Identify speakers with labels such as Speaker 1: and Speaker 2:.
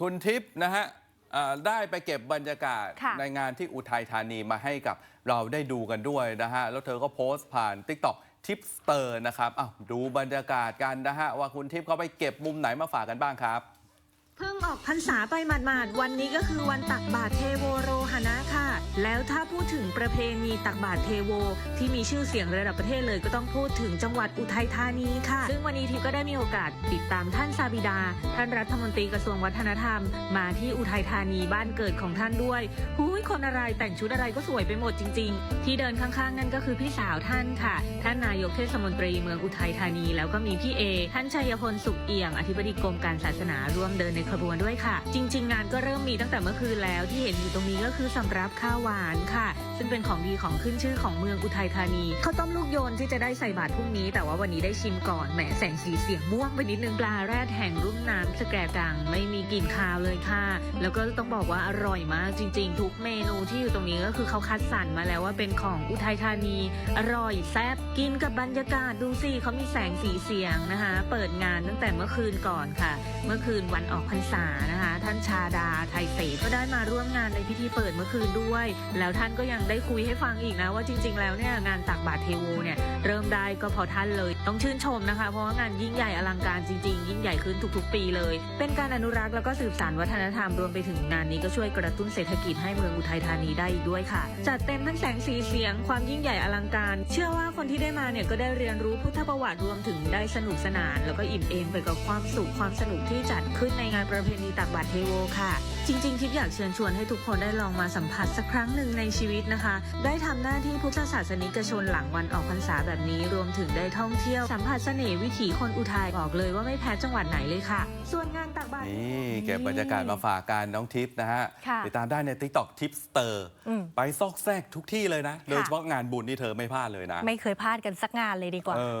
Speaker 1: คุณทิพย์นะฮะเอ่อได้ไปเก็บบรรยากาศ
Speaker 2: ค่ะ
Speaker 1: ในงานที่อุทัยธานีมาให้กับเราได้ดูกันด้วยนะฮะ แล้วเธอก็โพสต์ผ่าน t ิ k t o k ทิปสเตอร์นะครับอ้าวดูบรรยากาศกันนะฮะ ว่าคุณทิพย์เขาไปเก็บมุมไหนมาฝากกันบ้างครับ
Speaker 3: เพิ่งออกพรรษาไปหมาดๆ วันนี้ก็คือวันตักบาตรเทโวโรหณะค่ะ แล้วถ้าพูดถึงประเพณีตักบาตรเทโว ที่มีชื่อเสียงระดับประเทศเลยก็ต้องพูดถึงจังหวัดอุทัยธานีค่ะ ซึ่งวันนี้ทิพย์ก็ได้มีโอกาสติดตามท่านซาบิดา ท่านรัฐมนตรีกระทรวงวัฒนธรรม มาที่อุทัยธานีบ้านเกิดของท่านด้วยหุยคนอะไรแต่งชุดอะไรก็สวยไปหมดจริง ๆ ที่เดินข้างๆ นั่นก็คือพี่สาวท่านค่ะ ท่านนายกเทศมนตรีเมืองอุทัยธานี แล้วก็มีพี่เอ ท่านชัยพลสุขเอี่ยมอธิบดีกรมการศาสนาร่วมเดินในขบวนด้วยค่ะ จริง ๆ งานก็เริ่มมีตั้งแต่เมื่อคืนแล้วที่เห็นอยู่ตรงนี้ก็คือสำรับข้าวหวานค่ะ ซึ่งเป็นของดีของขึ้นชื่อของเมืองอุทัยธานีข้าวต้มลูกโยนที่จะได้ใส่บาตรพรุ่งนี้ แต่ว่าวันนี้ได้ชิมก่อนแหมแสงสีเสียงม่วงไปนิดนึงปลาแรดแห่งรุ่มน้ำสแกกังไม่มีกลิ่นคาวเลยค่ะ แล้วก็ต้องบอกว่าอร่อยมากจริง ๆ ทุกเมนูที่อยู่ตรงนี้ก็คือเขาคัดสรรมาแล้วว่าเป็นของอุทัยธานี อร่อยแซ่บกินกับบรรยากาศดูสิเขามีแสงสีเสียงนะคะ เปิดงานตั้งแต่เมื่อคืนก่อนค่ะ เมื่อคืนวันออกพรรษานะคะ ท่านชาดาไทยเสรก็ได้มาร่วมงานในพิธีเปิดเมื่อคืนด้วย แล้วท่านก็ยังได้คุยให้ฟังอีกนะ ว่าจริง ๆ แล้วเนี่ยงานตักบาตรเทโวเนี่ยเริ่มได้ก็พอท่านเลย ต้องชื่นชมนะคะ เพราะว่างานยิ่งใหญ่อลังการจริง ๆ ยิ่งใหญ่ขึ้นทุกๆ ปีเลย เป็นการอนุรักษ์แล้วก็สืบสานวัฒนธรรมรวมไปถึงงานนี้ก็ช่วยกระตุ้นเศรษฐกิจให้เมืองอุทัยธานีได้อีกด้วยค่ะ จัดเต็มทั้งแสงสีเสียงความยิ่งใหญ่อลังการ เชื่อว่าคนที่ได้มาเนี่ยก็ได้เรียนรู้พุทธประวัติรวมถึงได้สนุกสนาน แล้วก็อิ่มเอมไปกับความสุขความสนุกที่จัดขึ้นในงานประเพณีตักบาตรเทโวค่ะจริงๆ ทิพย์อยากเชิญชวนให้ทุกคนได้ลองมาสัมผัสสักครั้งหนึ่งในชีวิตนะคะ ได้ทำหน้าที่พุทธศาสนิกชนหลังวันออกพรรษาแบบนี้รวมถึงได้ท่องเที่ยวสัมผัสเสน่ห์วิถีคนอุทัยบอกเลยว่าไม่แพ้จังหวัดไหนเลยค่ะ ส่วนงานตักบาตร
Speaker 1: นี่เก็บบรรยากาศมาฝากกันน้องทิพย์นะฮะ
Speaker 2: ค่ะ
Speaker 1: ติดตามได้ใน t ิ k t o k ทิปสเตอร์
Speaker 2: อืม
Speaker 1: ไปซอกแซกทุกที่เลยนะ โดยเฉพาะงานบุญนี่เธอไม่พลาดเลยนะ
Speaker 2: ไม่เคยพลาดกันสักงานเลยดีกว่า
Speaker 1: เออ